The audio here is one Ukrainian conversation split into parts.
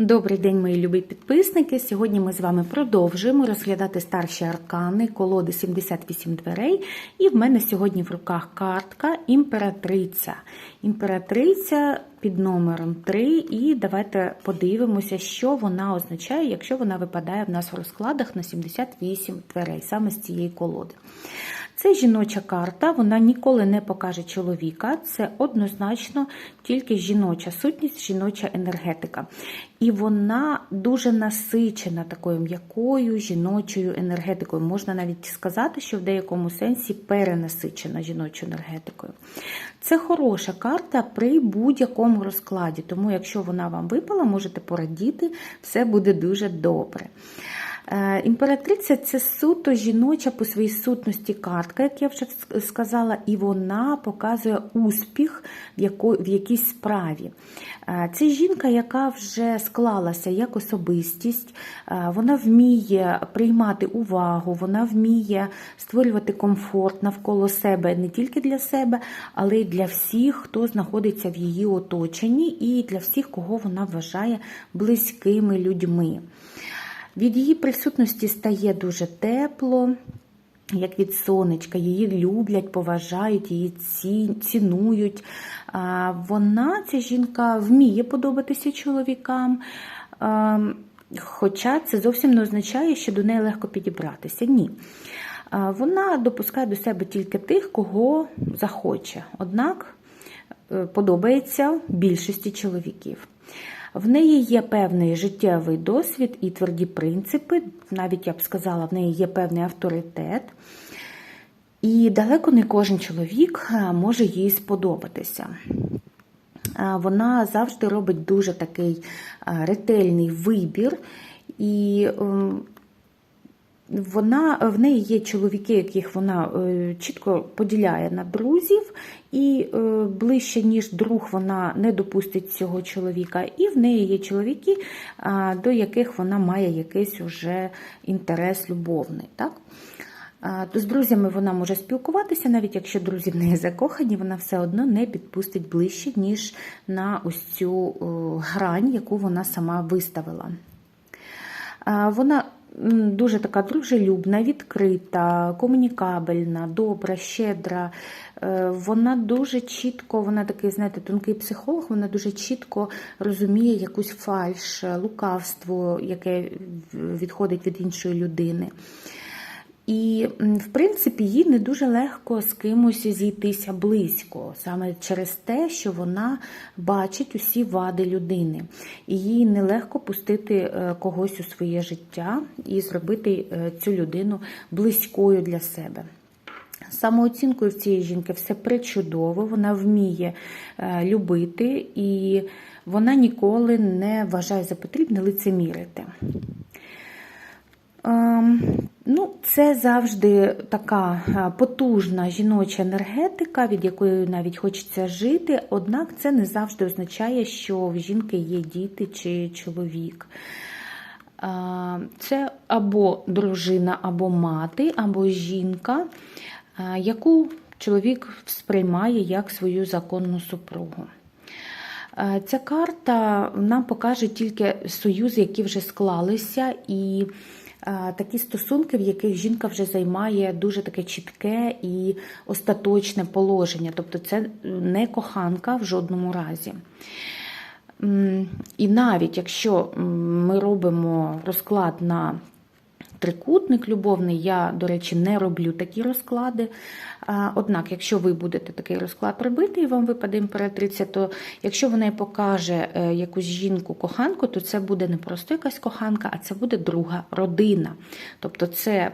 Добрий день, мої любі підписники. Сьогодні ми з вами продовжуємо розглядати старші аркани колоди 78 дверей. І в мене сьогодні в руках картка Імператриця. Імператриця під номером 3. І давайте подивимося, що вона означає, якщо вона випадає в нас в розкладах на 78 дверей, саме з цієї колоди. Це жіноча карта, вона ніколи не покаже чоловіка. Це однозначно тільки жіноча сутність, жіноча енергетика. І вона дуже насичена такою м'якою жіночою енергетикою. Можна навіть сказати, що в деякому сенсі перенасичена жіночою енергетикою. Це хороша карта при будь-якому розкладі, тому якщо вона вам випала, можете порадіти, все буде дуже добре. Е, імператриця це суто жіноча по своїй сутності картка, як я вже сказала, і вона показує успіх в, якійсь справі. Е, це жінка, яка вже склалася як особистість, е, вона вміє приймати увагу, вона вміє створювати комфорт навколо себе не тільки для себе, але й для всіх, хто знаходиться в її оточенні, і для всіх, кого вона вважає близькими людьми. Від її присутності стає дуже тепло, як від сонечка, її люблять, поважають, її цінують. Вона, ця жінка, вміє подобатися чоловікам. Хоча це зовсім не означає, що до неї легко підібратися. Ні. Вона допускає до себе тільки тих, кого захоче. Однак е, подобається більшості чоловіків. В неї є певний життєвий досвід і тверді принципи, навіть я б сказала, в неї є певний авторитет. І далеко не кожен чоловік може їй сподобатися. Вона завжди робить дуже такий ретельний вибір, і ем, вона, В неї є чоловіки, яких вона чітко поділяє на друзів, і ближче, ніж друг, вона не допустить цього чоловіка. І в неї є чоловіки, до яких вона має якийсь уже інтерес любовний. Так? З друзями вона може спілкуватися, навіть якщо друзі в неї закохані, вона все одно не підпустить ближче, ніж на ось цю грань, яку вона сама виставила. Вона дуже така дружелюбна, відкрита, комунікабельна, добра, щедра. Е, вона дуже чітко, вона такий, знаєте, тонкий психолог, вона дуже чітко розуміє якусь фальш, лукавство, яке відходить від іншої людини. І, в принципі, їй не дуже легко з кимось зійтися близько, саме через те, що вона бачить усі вади людини. І їй нелегко пустити е, когось у своє життя і зробити е, цю людину близькою для себе. Самооцінкою в цієї жінки все причудово, вона вміє е, любити, і вона ніколи не вважає за потрібне лицемірити. Ну, Це завжди така е, потужна жіноча енергетика, від якої навіть хочеться жити, однак це не завжди означає, що в жінки є діти чи чоловік. Ем, це або дружина, або мати, або жінка, е, яку чоловік сприймає як свою законну супругу. Е, ця карта нам покаже тільки союзи, які вже склалися, і такі стосунки, в яких жінка вже займає дуже таке чітке і остаточне положення. Тобто це не коханка в жодному разі. І навіть якщо ми робимо розклад на трикутник любовний. Я, до речі, не роблю такі розклади. Однак, якщо ви будете такий розклад робити і вам випаде імператриця, то якщо вона покаже е, якусь жінку-коханку, то це буде не просто якась коханка, а це буде друга родина. Тобто це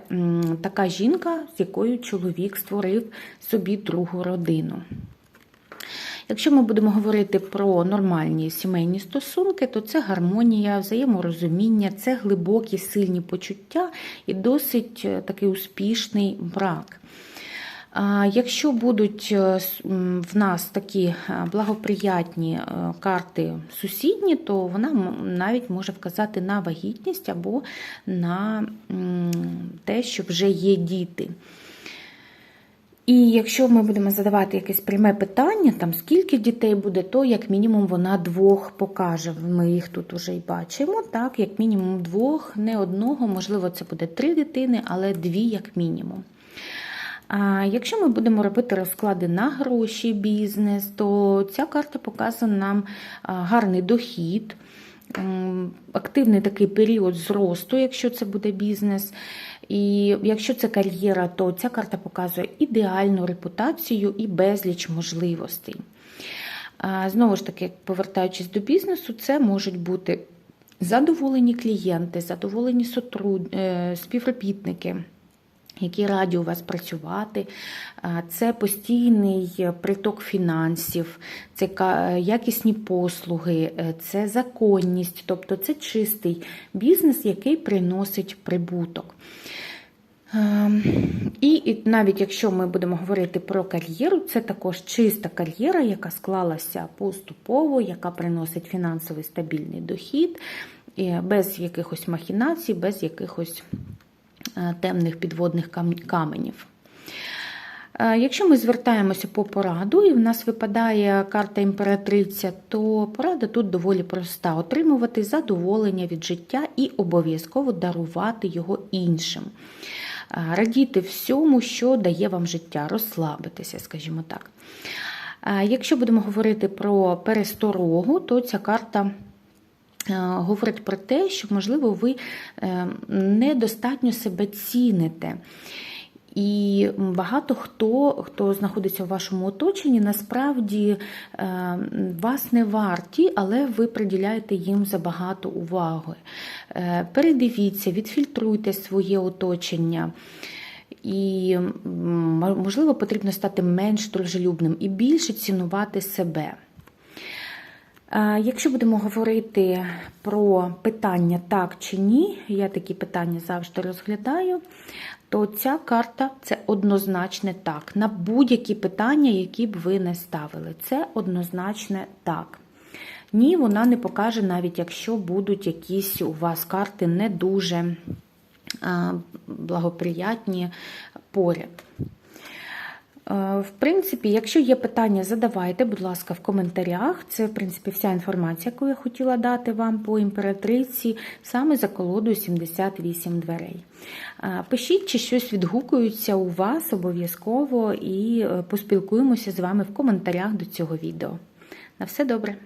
така жінка, з якою чоловік створив собі другу родину. Якщо ми будемо говорити про нормальні сімейні стосунки, то це гармонія, взаєморозуміння, це глибокі сильні почуття і досить е, такий успішний брак. Якщо будуть е, в нас такі е, благоприятні карти сусідні, то вона навіть може вказати на вагітність або на те, що вже є діти. І якщо ми будемо задавати якесь пряме питання, там скільки дітей буде, то як мінімум вона двох покаже. Ми їх тут уже і бачимо. Так, як мінімум двох, не одного, можливо, це буде три дитини, але дві як мінімум. А Якщо ми будемо робити розклади на гроші, бізнес, то ця карта показує нам гарний дохід, активний такий період зросту, якщо це буде бізнес. І якщо це кар'єра, то ця карта показує ідеальну репутацію і безліч можливостей. Знову ж таки, повертаючись до бізнесу, це можуть бути задоволені клієнти, задоволені е, співробітники. Які раді у вас працювати, це постійний приток фінансів, це якісні послуги, е, це законність, тобто це чистий бізнес, який приносить прибуток. Ем, І навіть якщо ми будемо говорити про кар'єру, це також чиста кар'єра, яка склалася поступово, яка приносить фінансовий стабільний дохід, без якихось махінацій, без якихось темних підводних каменів. Е, Якщо ми звертаємося по пораду, і в нас випадає карта імператриця, то порада тут доволі проста: отримувати задоволення від життя і обов'язково дарувати його іншим. Е, Радіти всьому, що дає вам життя, розслабитися, скажімо так. Е, Якщо будемо говорити про пересторогу, то ця карта е, говорить про те, що, можливо, ви е, недостатньо себе ціните. І багато хто, хто знаходиться у вашому оточенні, насправді е, вас не варті, але ви приділяєте їм забагато уваги. Е, Передивіться, відфільтруйте своє оточення. І, можливо, потрібно стати менш дружелюбним і більше цінувати себе. Якщо будемо говорити про питання так чи ні, я такі питання завжди розглядаю, то ця карта це однозначне так. На будь-які питання, які б ви не ставили. Це однозначне так. Ні, вона не покаже, навіть якщо будуть якісь у вас карти не дуже благоприятні поряд. Е, В принципі, якщо є питання, задавайте, будь ласка, в коментарях. Це, в принципі, вся інформація, яку я хотіла дати вам по імператриці, саме за колодою 78 дверей. Е, Пишіть, чи щось відгукується у вас обов'язково, і е, поспілкуємося з вами в коментарях до цього відео. На все добре!